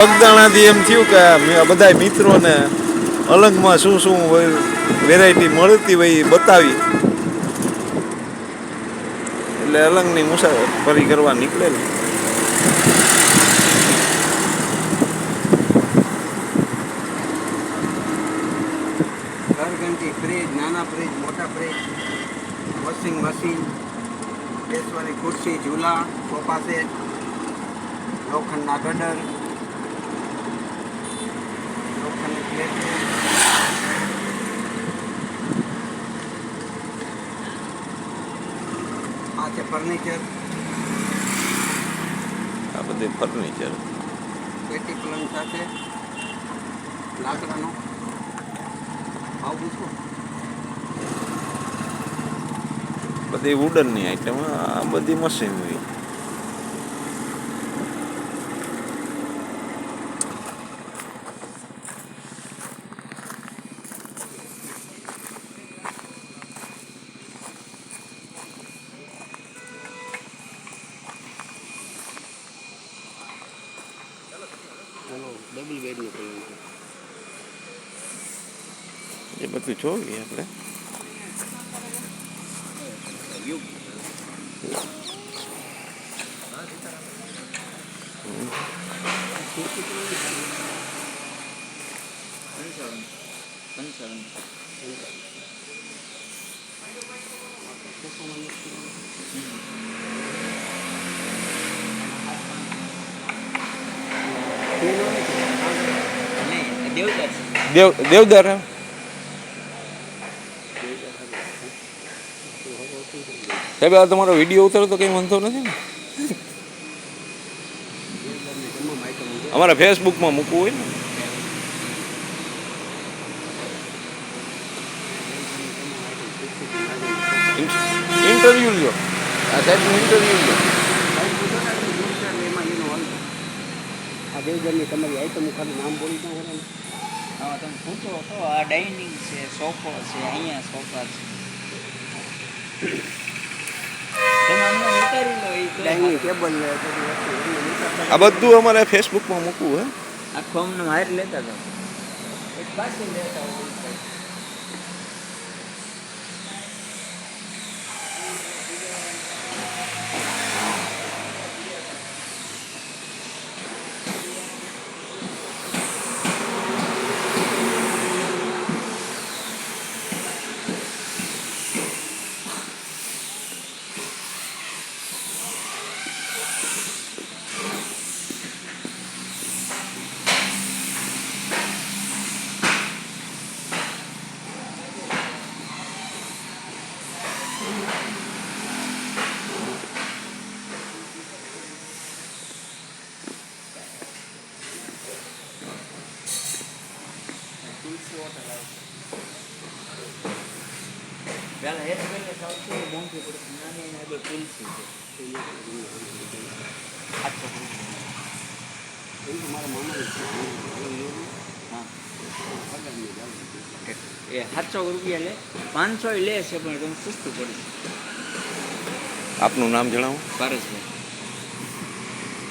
પગદાણાથી એમ થયું કે બધા મિત્રોને અલંગમાં શું શું વેરાયટી મળતી હોય એ બતાવી. એટલે અલંગની મુસાફરી કરવા નીકળેલી ઘરઘંટી નાના ફ્રીજ, મોટા ફ્રીજ, વોશિંગ મશીન, બેસવાની ખુરશી, ઝૂલા, સોફા સેટ, લોખંડના ગડર લોખંડની પ્લેટ આ છે ફર્નિચર આ બધે ફર્નિચર પેટી પલંગ સાથે? લાકડાનો? ભાવ પૂછો. બધી વુડનની આઈટમ આ બધી મશીનરી ડબલ બેડનું પલંગ છે એ બધું જોઈએ આપણે દેવ દેવદર? સાહેબ, આ તમારો વીડિયો ઉતારો તો કંઈ વાંધો નથી ને? અમારા ફેસબુકમાં મૂકવું હોય ને? ઇન્ટરવ્યુ લ્યો. આ ઇન્ટરવ્યુ લ્યો. આ દેવજનની તમારી આઈટમ ખાલી નામ બોલી ક્યાં હેરાન હા તમે પૂછો તો આ ડાઇનિંગ છે સોફો છે અહીંયા સોફા છે. ડાઇનિંગ ટેબલ આ બધું અમારે ફેસબુકમાં મૂકવું હે. આખો અમને હાર લેતા હતા એક પાછી લેતા હોય તુલસી હોટલ આવે પહેલાં હેઠ પહેલે સૌથી મોંઘી પડતી નાની એની આગળ તુલસી છે આઠસો મારા. એ સાતસો રૂપિયા લે પાંચસો લે છે પણ તમે સસ્તું પડે આપનું નામ જણાવો પારસભાઈ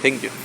થેન્ક યુ